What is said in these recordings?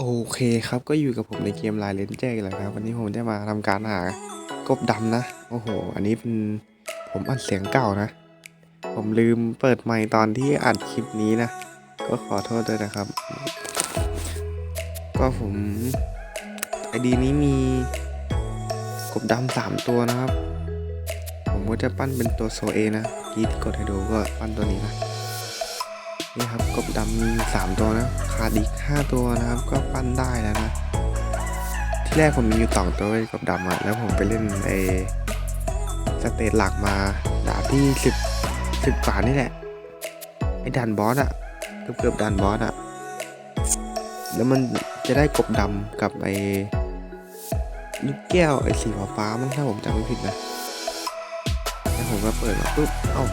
โอเคครับก็อยู่กับผมในเกม Line Ranger อีกแล้วครับ วันนี้ผมจะมาทำการหากบดำนะ โอ้โห อันนี้เป็นผมอัดเสียงเก่านะ ผมลืมเปิดไมค์ตอนที่อัดคลิปนี้นะ ก็ขอโทษด้วยนะครับ ก็ผมไอดีนี้มีกบดำสามตัวนะครับ ผมก็จะปั้นเป็นตัวโซเอนะกีดกดให้ดูก็ปั้นตัวนี้นะ นี่ครับกบดำมีสามตัวนะขาดอีกห้าตัวนะครับ ก็ปั้นได้แล้วนะที่แรกผมมีอยู่สองตัวไอ้กบดำอะแล้วผมไปเล่นไอสเตจหลักมาดาบที่สิบสิบกว่านี่แหละไอ้ดันบอสอะเกือบเกือบดันบอสอะแล้วมันจะได้กบดำกับไอ้ลูกแก้วไอ้สีฟ้ามั้งถ้าผมจำไม่ผิดนะแล้วผมก็เปิดมาปุ๊บเอ้า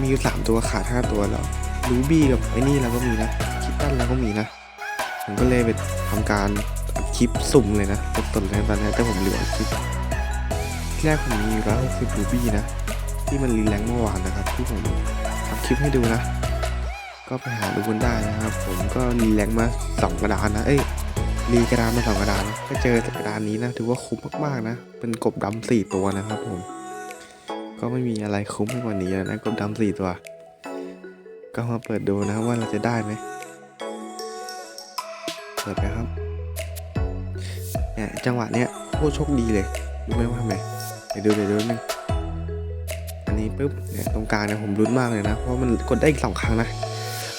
มีอยู่สามตัวขาดห้าตัวแล้ว รูบี้กับไอ้นี่เราก็มีนะคิตตันเราก็มีนะ ผมก็เลยไปทำการอัดคลิปสุ่มเลยนะสดๆเลยตอนนี้แต่ผมเหลือคลิปแรกผมมีร้อยหกสิบรูบี้นะ ที่มันรีแลงเมื่อวานนะครับ ที่ผมทำคลิปให้ดูนะ ก็ไปหาดูกันได้นะครับ ผมก็รีแลงมาสองกระดานนะเอ้ยรีกระดานมาสองกระดานนะก็เจอกระดานนี้นะถือว่าคุ้มมากๆนะ เป็นกบดำสี่ตัวนะครับผม ก็ไม่มีอะไรคุ้มไปกว่านี้แล้วนะกบดำสี่ตัว ก็มาเปิดดูนะครับว่าเราจะได้ไหมเปิดไปครับเนี่ยจังหวะเนี้ยโคตรโชคดีเลยรู้ไหมว่าทำไมเดี๋ยวดูเดี๋ยวดูนึงอันนี้ปุ๊บเนี่ยตรงกลางเนี่ยผมรุ้นมากเลยนะเพราะมันกดได้อีกสองครั้งนะ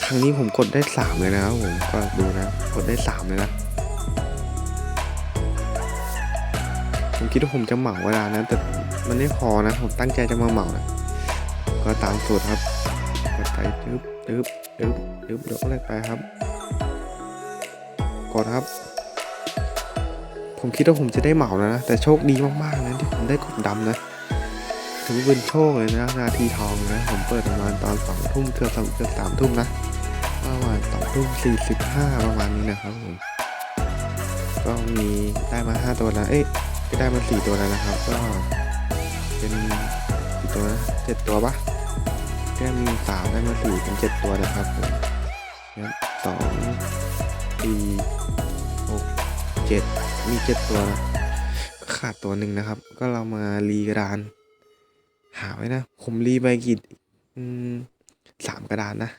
ครั้งนี้ผมกดได้สามเลยนะครับผมก็ดูนะกดได้สามเลยนะผมคิดว่าผมจะเหมาเวลานะแต่มันไม่พอนะผมตั้งใจจะมาเหมานะก็ตามสูตรครับ กไปตึ๊บตึ๊บตึ๊บตึ๊บยกเลขไปครับ กดครับ ผมคิดว่าผมจะได้เหมาแล้วนะ แต่โชคดีมากๆนะที่ผมได้กดดำนะ ถือว่าเป็นโชคเลยนะ นาทีทองนะ ผมเปิดประมาณตอนสองทุ่มเกือบสองเกือบสามทุ่มนะ ประมาณสองทุ่มสี่สิบห้าประมาณนี้นะครับผม ก็มีได้มาห้าตัวแล้ว เอ้ยก็ได้มาสี่ตัวแล้วนะครับ ก็เป็นกี่ตัวนะเจ็ดตัวปะ แก้มสามได้มาสี่เป็นเจ็ดตัวนะครับผมครับสองสี่หกเจ็ดมีเจ็ดตัวนะขาดตัวหนึ่งนะครับ ก็เรามารีกระดาน หาไว้นะ ผมรีไปกี่อืมสามกระดานนะ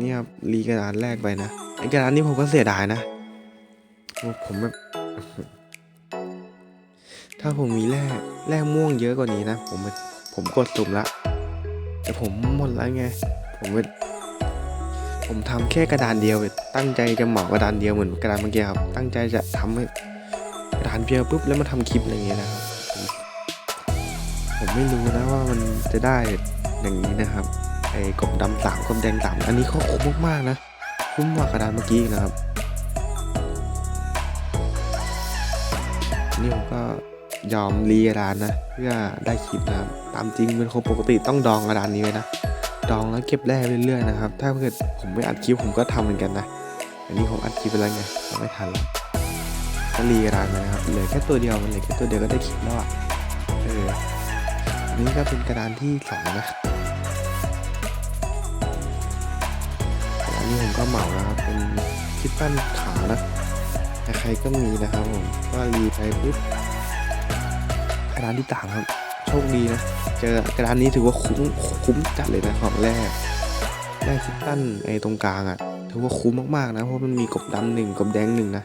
นี่ครับรีกระดานแรกไปนะไอกระดานนี้ผมก็เสียดายนะผมแบบถ้าผมมีแร่แร่ม่วงเยอะกว่านี้นะ ผมผมกดสุ่มละ แต่ผมหมดแล้วไง ผมผมทำแค่กระดานเดียว ตั้งใจจะเหมากระดานเดียวเหมือนกระดานเมื่อกี้ครับ ตั้งใจจะทำให้กระดานเดียวปุ๊บแล้วมาทำคลิปอะไรอย่างเงี้ยนะครับ ผมไม่รู้นะว่ามันจะได้อย่างนี้นะครับไอ้กบดำสามกบแดงสามอันนี้เขาคุ้มมากๆนะ คุ้มกว่ากระดานเมื่อกี้นะครับนี่ผมก็ ยอมรีกระดานนะ เพื่อได้คลิปนะครับ ตามจริงเป็นคนปกติต้องดองกระดานนี้ไว้นะ ดองแล้วเก็บแร่เรื่อยๆนะครับ ถ้าเกิดผมไม่อัดคลิปผมก็ทำเหมือนกันนะ อันนี้ผมอัดคลิปไปแล้วไงไม่ทันแล้วก็รีกระดานนะครับ เหลือแค่ตัวเดียวมันเหลือแค่ตัวเดียวก็ได้คลิปแล้วอะเอออันนี้ก็เป็นกระดานที่สองนะอันนี้ผมก็เหมานะครับ เป็นคลิปปั้นขานะ ใครๆก็มีนะครับผม ก็รีไปปุ๊บ ดานที่ต่างครับ โชคดีนะ เจอกระดานนี้ถือว่าคุ้มคุ้มจัดเลยนะของแรกแรกคิตตันไอ้ตรงกลางอะ่ะ ถือว่าคุ้มมากๆนะ เพราะมันมีกบดำหนึ่งกบแดงหนึ่งนะ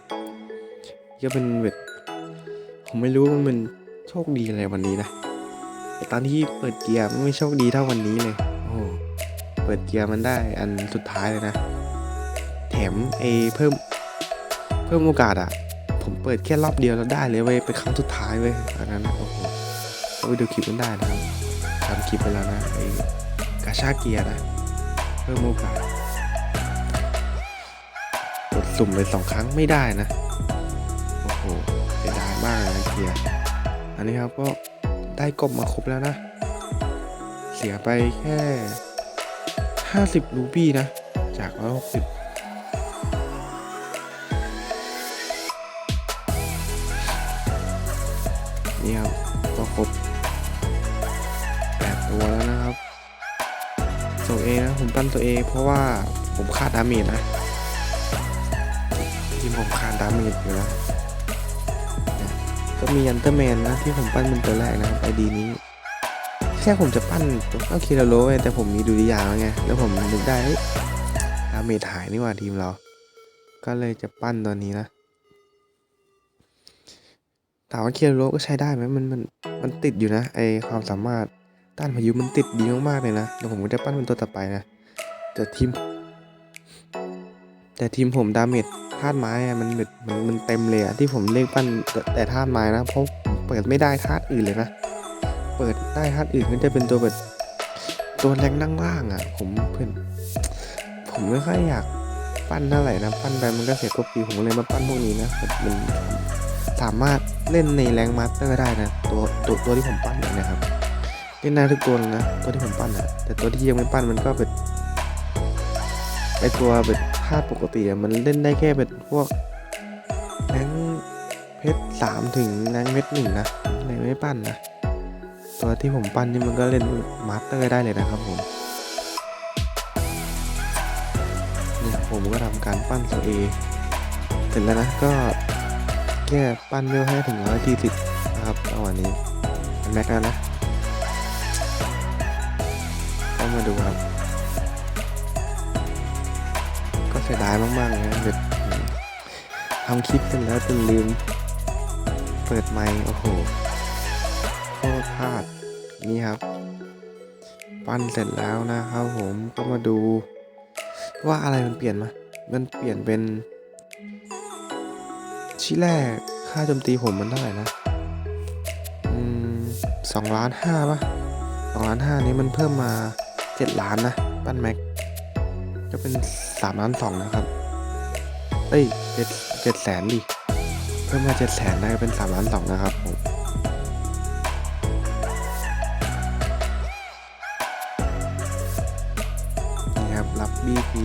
ก็เป็นแบบผมไม่รู้ว่ามันเป็นโชคดีอะไรวันนี้นะแต่ตอนที่เปิดเกียร์ไม่โชคดีเท่าวันนี้เลยโอ้เปิดเกียร์มันได้อันสุดท้ายเลยนะ แถมไอ้เพิ่มเพิ่มโอกาสอะ ผมเปิดแค่รอบเดียวแล้วได้เลยเว้ยเป็นครั้งสุดท้ายเว้ยอันนั้นนะโอ้โห ไปดูคลิปกันได้นะครับทำคลิปไปแล้วนะไอ้กาชาเกียร์นะ เพิ่มโอกาสกดสุ่มเลยสองครั้งไม่ได้นะ โอ้โหเสียดายมากเลยนะเกียร์ อันนี้ครับก็ได้กบมาครบแล้วนะ เสียไปแค่ห้าสิบรูบี้นะ จากร้อยหกสิบนี่ครับก็ครบ แปดตัวแล้วนะครับโซเอนะผมปั้นตัวเอเพราะว่าผมขาดดาเมจนะมผมขาดดาเมจอยู่แล้วก็มียันเตอร์แมนนะที่ผมปั้นเป็นตัวแรกนะครับไอดีนี้ แค่ผมจะปั้นก็คิราโร่ไงแต่ผมมีดูดิยาแล้วไงแล้วผมนึกได้ดาเมจหายนี่หว่าทีมเรา ก็เลยจะปั้นตัวนี้นะถามว่าคิราโรก็ใช้ได้ไหมมันมันมันติดอยู่นะไอความสามารถ ต้านพายุมันติดดีมากๆเลยนะเดี๋ยวผมก็จะปั้นเป็นตัวต่อไปนะแต่ทีม แต่ทีมผมดาเมจธาตุไม้อะมันมันมันเต็มเลยอะที่ผมเรียกปั้นแต่แต่ธาตุไม้นะ เพราะเปิดไม่ได้ธาตุอื่นเลยนะ เปิดได้ธาตุอื่นก็จะเป็นตัวแบบตัวแรงนั่งล่างอะผมเพื่อนผมไม่ค่อยอยากปั้นเท่าไหร่นะปั้นไปมันก็เสียกบปีผมเลยมาปั้นพวกนี้นะมันมันสามารถเล่นในแรงมาสเตอร์ได้นะตัวตัวตัวที่ผมปั้นเนี่ยนะครับ เล่นได้ทุกตัวนะตัวที่ผมปั้นอะแต่ตัวที่ยังไม่ปั้นมันก็เป็นไอตัวแบบธาตุปกติอะมันเล่นได้แค่เป็นพวกแรงเพชรสามถึงแรงเพชรหนึ่งนะเลยไม่ปั้นนะตัวที่ผมปั้นนี่มันก็เล่นมาสเตอร์ได้เลยนะครับผมเนี่ยผมก็ทำการปั้นโซเอเสร็จแล้วนะก็แค่ปั้นเวลให้ถึงร้อยสี่สิบนะครับเอาวันนี้เป็นแม็กแล้วนะ ก็มาดูครับ ก็เสียดายมากๆเลยนะแบบทำคลิปเสร็จแล้วจนลืม เปิดไมค์โอ้โหโคตรพลาดนี่ครับ ปั้นเสร็จแล้วนะครับผมก็มาดู ว่าอะไรมันเปลี่ยนมา มันเปลี่ยนเป็นชิ้แรกค่าโจมตีผมมันเท่าไหร่นะอืมสองล้านห้าป่ะสองล้านห้านี้มันเพิ่มมา เจ็ดล้านนะ ปั้นแม็ก จะเป็นสามล้านสองนะครับ เอ้ยเจ็ดเจ็ดแสนดิ เพิ่มมาเจ็ดแสนได้เป็นสามล้านสองนะครับผมนี่ครับ รับบีพี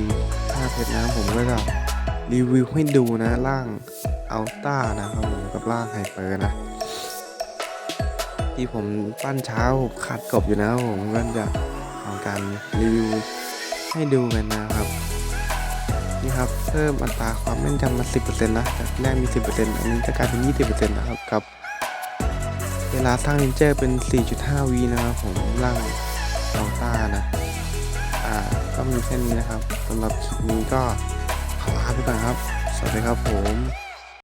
ถ้าเพชรนะผมก็จะรีวิวให้ดูนะร่างอัลต้านะครับผมกับร่างไฮเปอร์นะ ที่ผมปั้นเช้าขาดกบอยู่นะผมก็จะ ทำการรีวิวให้ดูกันนะครับ นี่ครับเพิ่มอัตราความแม่นยำมา 10%นะจากแรกมี 10%อันนี้จะกลายเป็น 20%นะครับกับ เวลาสร้างเลนเจอร์เป็น 4.5วีนะครับผมร่างอัลต้านะ อ่า ก็มีแค่นี้นะครับสำหรับคลิปนี้ก็ขอลาไปก่อนครับ สวัสดีครับผม